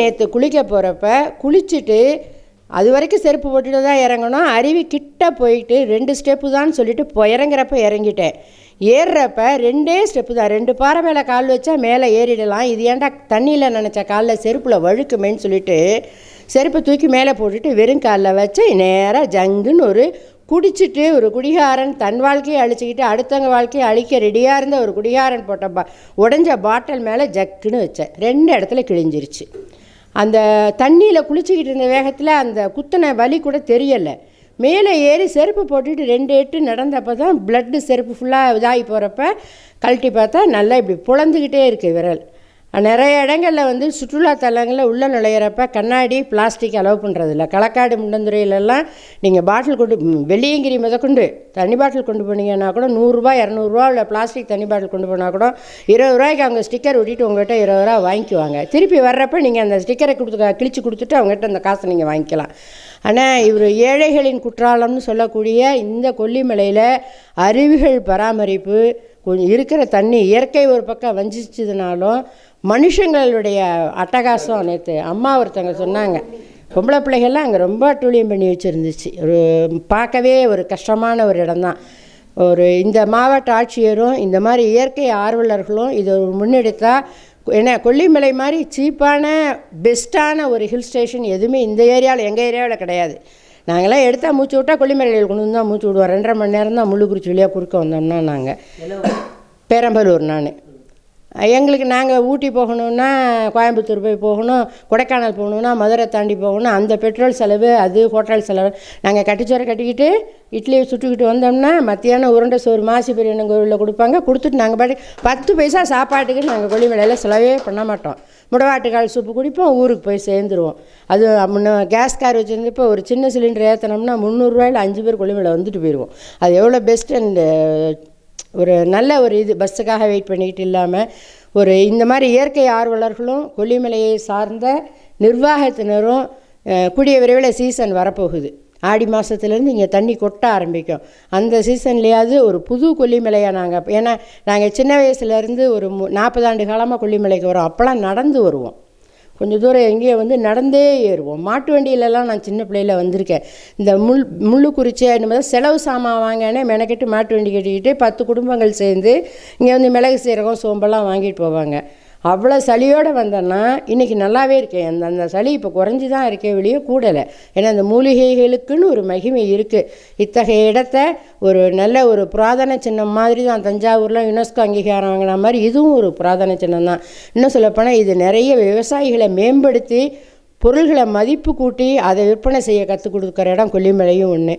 நேற்று குளிக்க போகிறப்ப குளிச்சுட்டு அது வரைக்கும் செருப்பு போட்டுட்டு தான் இறங்கணும். அருவி கிட்ட போயிட்டு ரெண்டு ஸ்டெப்பு தான் சொல்லிட்டு இப்போ இறங்குறப்ப இறங்கிட்டேன். ஏறுறப்ப ரெண்டே ஸ்டெப்பு தான். ரெண்டு பாறை மேலே கால் வச்சா மேலே ஏறிடலாம். இது ஏன்டா தண்ணியில் நினச்ச காலில் செருப்பில் வழுக்குமேன்னு சொல்லிட்டு செருப்பை தூக்கி மேலே போட்டுட்டு வெறும் காலில் வச்சு நேராக ஜங்குன்னு ஒரு குடிச்சிட்டு ஒரு குடிகாரன் தன் வாழ்க்கையை அழிச்சிக்கிட்டு அடுத்தவங்க வாழ்க்கையை அழிக்க ரெடியாக இருந்த ஒரு குடிகாரன் போட்ட பா உடஞ்ச பாட்டில் மேலே ஜக்குன்னு வச்சேன். ரெண்டு இடத்துல கிழிஞ்சிருச்சு. அந்த தண்ணியில் குளிச்சுக்கிட்டு இருந்த வேகத்தில் அந்த குத்தின வலி கூட தெரியலை. மேலே ஏறி செருப்பு போட்டுட்டு ரெண்டு எட்டு நடந்தப்போ தான் ப்ளட்டு செருப்பு ஃபுல்லாக இதாகி போகிறப்ப கழட்டி பார்த்தா நல்லா இப்படி புலந்துக்கிட்டே இருக்குது விரல். நிறைய இடங்களில் வந்து சுற்றுலா தலங்களில் உள்ளே நுழையிறப்ப கண்ணாடி பிளாஸ்டிக் அலோவ் பண்ணுறதில்ல களக்காடு முண்டந்துறையிலெல்லாம் நீங்கள் பாட்டில் கொண்டு ம், வெள்ளியங்கிரி முதற்கொண்டு தண்ணி பாட்டில் கொண்டு போனீங்கன்னா கூட நூறுரூவா இரநூறுவா இல்லை பிளாஸ்டிக் தண்ணி பாட்டில் கொண்டு போனால் கூட இருபது ரூபாய்க்கு அவங்க ஸ்டிக்கர் ஒட்டிட்டு உங்கள்கிட்ட இருபது ரூபா வாங்கிக்குவாங்க. திருப்பி வர்றப்ப நீங்கள் அந்த ஸ்டிக்கரை கொடுத்து கிழிச்சு கொடுத்துட்டு அவங்ககிட்ட அந்த காசை நீங்கள் வாங்கிக்கலாம். ஆனால் இவர் ஏழைகளின் குற்றாலம்னு சொல்லக்கூடிய இந்த கொல்லிமலையில் அருவிகள் பராமரிப்பு கொஞ்சம் இருக்கிற தண்ணி இயற்கை ஒரு பக்கம் வஞ்சிச்சதுனாலும் மனுஷங்களுடைய அட்டகாசம் நேற்று அம்மா ஒருத்தவங்க சொன்னாங்க. பொம்பளை பிள்ளைகள்லாம் அங்கே ரொம்ப அட்டூழியம் பண்ணி வச்சுருந்துச்சு. ஒரு பார்க்கவே ஒரு கஷ்டமான ஒரு இடம்தான். ஒரு இந்த மாவட்ட ஆட்சியரும் இந்த மாதிரி இயற்கை ஆர்வலர்களும் இதை முன்னெடுத்தால் என்ன கொல்லிமலை மாதிரி சீப்பான பெஸ்ட்டான ஒரு ஹில் ஸ்டேஷன் எதுவுமே இந்த ஏரியாவில் எங்கள் ஏரியாவில் கிடையாது. நாங்களாம் எடுத்தால் மூச்சு விட்டால் கொல்லிமலையில் கொண்டு வந்து தான் மூச்சு விடுவோம் ரெண்டரை மணி நேரம் தான் முள்ளுக்குறிச்சி வழியாக குறுக்க வந்தோம்னா நாங்கள் பெரம்பலூர் நான். எங்களுக்கு நாங்கள் ஊட்டி போகணுன்னா கோயம்புத்தூர் போய் போகணும் கொடைக்கானல் போகணுன்னா மதுரை தாண்டி போகணும் அந்த பெட்ரோல் செலவு அது ஹோட்டல் செலவு. நாங்கள் கட்டிச்சோரை கட்டிக்கிட்டு இட்லியை சுட்டுக்கிட்டு வந்தோம்னா மத்தியானம் உருண்டை சோறு மாசி பெரியண்ணன் கோவிலில் கொடுப்பாங்க. கொடுத்துட்டு நாங்கள் பாட்டு பத்து பைசா சாப்பாட்டுக்கு நாங்கள் கொல்லிமலையில் செலவே பண்ண மாட்டோம். முடவாட்டுக்கால் சூப்பு குடிப்போம் ஊருக்கு போய் சேர்ந்துருவோம். அது முன்ன கேஸ் கார் வச்சுருந்தப்போ ஒரு சின்ன சிலிண்டர் ஏற்றினோம்னா முந்நூறுரூவாயில் அஞ்சு பேர் கொல்லிமலை வந்துட்டு போயிடுவோம் அது எவ்வளோ பெஸ்ட் அண்ட் ஒரு நல்ல ஒரு இது பஸ்ஸுக்காக வெயிட் பண்ணிக்கிட்டு இல்லாமல் ஒரு இந்த மாதிரி இயற்கை ஆர்வலர்களும் கொல்லிமலையை சார்ந்த நிர்வாகத்தினரும் கூடிய விரைவில் சீசன் வரப்போகுது. ஆடி மாதத்துலேருந்து இங்கே தண்ணி கொட்ட ஆரம்பிக்கும். அந்த சீசன்லேயாவது ஒரு புது கொல்லிமலையாக நாங்கள் ஏன்னா நாங்கள் சின்ன வயசுலேருந்து ஒரு மு நாற்பது ஆண்டு காலமாக கொல்லிமலைக்கு வரோம். அப்போல்லாம் நடந்து வருவோம். கொஞ்சம் தூரம் எங்கேயோ வந்து நடந்தே ஏறுவோம். மாட்டு வண்டியிலலாம் நான் சின்ன பிள்ளையில் வந்திருக்கேன். இந்த முள் முள்ளுக்குறிச்சி அந்த மாதிரி செலவு சாமான் வாங்கினே மெனக்கெட்டு மாட்டு வண்டி கட்டிக்கிட்டு பத்து குடும்பங்கள் சேர்ந்து இங்கே வந்து மிளகு சீரகம் சோம்பெல்லாம் வாங்கிட்டு போவாங்க. அவ்வளோ சளியோடு வந்தேன்னா இன்றைக்கி நல்லாவே இருக்கேன். அந்த அந்த சளி இப்போ குறைஞ்சி தான் இருக்கே வெளியே கூடலை. ஏன்னா அந்த மூலிகைகளுக்குன்னு ஒரு மகிமை இருக்குது இத்தகைய இடத்த ஒரு நல்ல ஒரு புராதன சின்னம் மாதிரி தான் தஞ்சாவூரில் யுனெஸ்கோ அங்கீகாரம் வாங்கின மாதிரி இதுவும் ஒரு புராதன சின்னம் தான். இன்னும் சொல்லப்போனால் இது நிறைய விவசாயிகளை மேம்படுத்தி பொருள்களை மதிப்பு கூட்டி அதை விற்பனை செய்ய கற்றுக் கொடுக்குற இடம் கொல்லிமலையும் ஒன்று